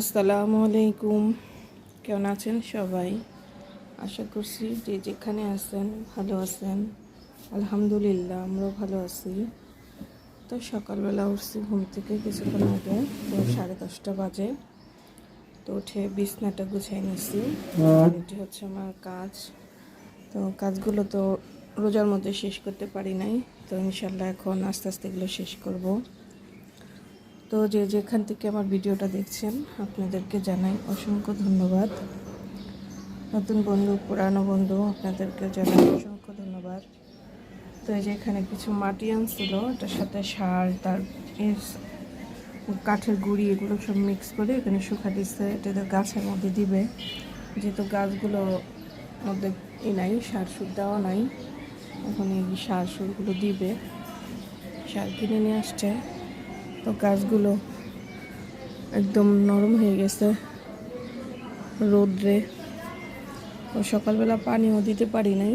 আসসালামু আলাইকুম। কেমন আছেন সবাই? আশা করছি যে যেখানে আছেন ভালো আছেন। আলহামদুলিল্লাহ, আমরাও ভালো আছি। তো সকালবেলা উঠছি ঘুম থেকে কিছুক্ষণ আগে, তো সাড়ে দশটা বাজে। তো উঠে বিছনাটা গুছিয়ে নিচ্ছি এটি হচ্ছে আমার কাজ। তো কাজগুলো তো রোজার মধ্যে শেষ করতে পারি নাই। তো ইনশাল্লাহ এখন আস্তে আস্তে এগুলো শেষ করব। তো যে যেখান থেকে আমার ভিডিওটা দেখছেন, আপনাদেরকে জানাই অসংখ্য ধন্যবাদ। নতুন বন্ধু, পুরানো বন্ধু আপনাদেরকে জানাই অসংখ্য ধন্যবাদ। তো এই যে এখানে কিছু মাটি আনছিল, এটার সাথে সার, তার কাঠের গুঁড়ি, এগুলো সব মিক্স করে এখানে শুকা দিচ্ছে। এটা তো গাছের মধ্যে দিবে। যেহেতু গাছগুলো মধ্যে ই নাই, সার সুর দেওয়া নাই, এখন এই সার সুরগুলো দিবে। সার কিনে নিয়ে আসছে। তো গাছগুলো একদম নরম হয়ে গেছে রোদ্রে। তো সকালবেলা পানিও দিতে পারি নাই।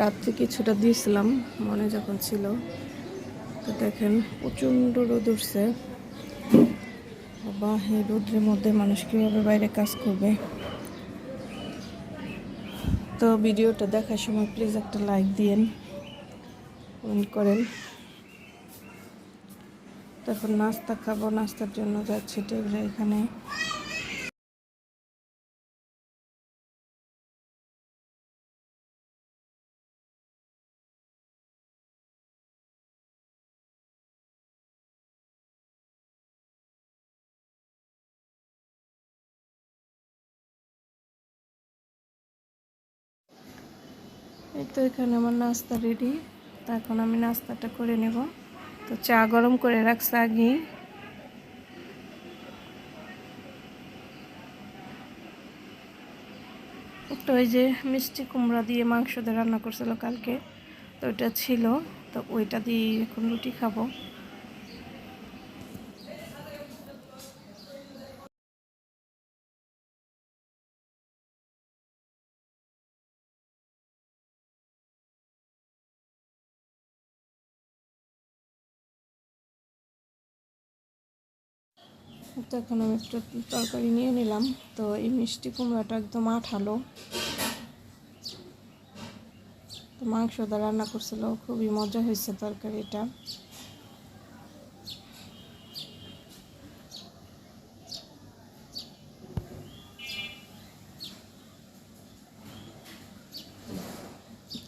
রাত্রে কিছুটা দিয়েছিলাম, মনে যখন ছিল। তো দেখেন, প্রচণ্ড রোদ উঠছে। বাবা, এই রোদ্রের মধ্যে মানুষ কীভাবে বাইরে কাজ করবে? তো ভিডিওটা দেখার সময় প্লিজ একটা লাইক দিয়েন, কমেন্ট করেন। তখন নাস্তা খাব, নাস্তার জন্য যাচ্ছি টেবিলে এখানে। এই তো এখানে আমার নাস্তা রেডি এখন আমি নাস্তাটা করে নেব। তো চা গরম করে রাখছে আগে তো ওই যে মিষ্টি কুমড়া দিয়ে মাংস দিয়ে রান্না করছিল কালকে, তো ওইটা ছিল, তো ওইটা দিয়ে এখন রুটি খাব। তো এখন আমি একটু তরকারি নিয়ে নিলাম। তো এই মিষ্টি কুমড়াটা একদম আঠালো। তো মাংস দা রান্না করছিল, খুবই মজা হয়েছে তরকারিটা।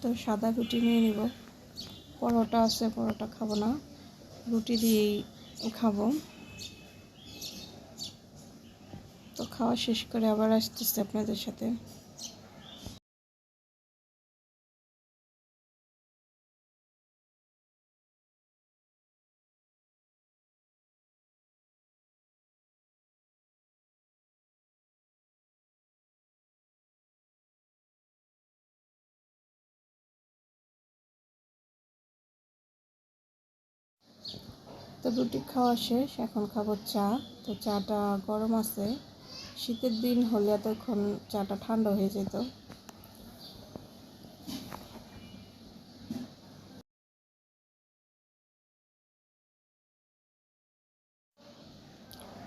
তো সাদা রুটি নিয়ে নিব। পরোটা আছে, পরোটা খাব না। রুটি দিয়েই খাব তো খাওয়া শেষ করে আবার আসতেছি আপনাদের সাথে। তো রুটি খাওয়া শেষ, এখন খাব চা। তো চাটা গরম আছে। শীতের দিন হলে এতক্ষণ চাটা ঠান্ডা হয়ে যেত।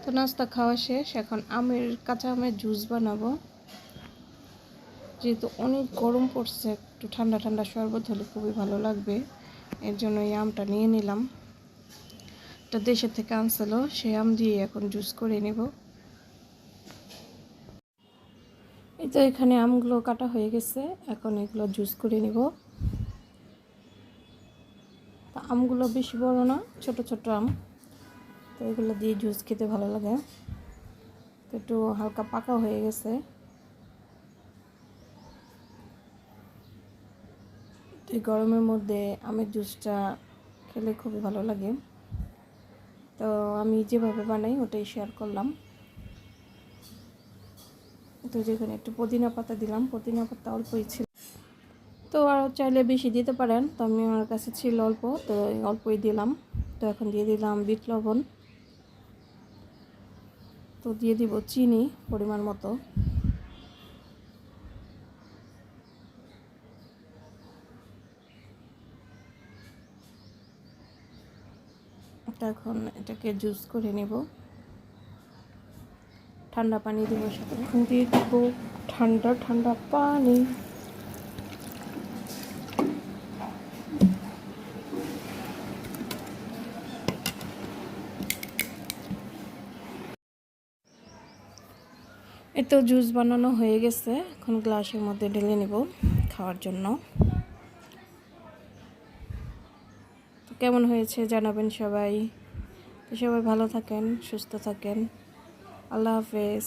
তো নাস্তা খাওয়া শেষ, এখন আমের, কাঁচা আমের জুস বানাবো। যেহেতু অনেক গরম পড়ছে, একটু ঠান্ডা ঠান্ডা শরবত হলে খুবই ভালো লাগবে। এর জন্য এই আমটা নিয়ে নিলাম। এটা দেশের থেকে আনছিল, সেই আম দিয়ে এখন জুস করে নেব। এই তো এখানে আমগুলো কাটা হয়ে গেছে, এখন এগুলো জুস করে নিব। তো আমগুলো বেশি বড় না, ছোট ছোট আম। তো এগুলো দিয়ে জুস খেতে ভালো লাগে। তো একটু হালকা পাকা হয়ে গেছে। এই গরমের মধ্যে আমের জুসটা খেলে খুবই ভালো লাগে। তো আমি যেভাবে বানাই, ওটাই শেয়ার করলাম। তো যেখানে একটু পুদিনা পাতা দিলাম, পুদিনা পাতা অল্পই ছিল। তো আর চাইলে বেশি দিতে পারেন, তো আমি আমার কাছে ছিল অল্প, তো অল্পই দিলাম। তো এখন দিয়ে দিলাম বিট লবণ। তো দিয়ে দিব চিনি পরিমাণ মতো। এখন এটাকে জুস করে নেব। ঠান্ডা পানি দিব সাথে। দিয়ে দিব ঠান্ডা ঠান্ডা পানি। এই তো জুস বানানো হয়ে গেছে। এখন গ্লাসের মধ্যে ঢেলে নেব খাওয়ার জন্য। তো কেমন হয়েছে জানাবেন সবাই। সবাই ভালো থাকেন সুস্থ থাকেন। আল্লাহ হাফেজ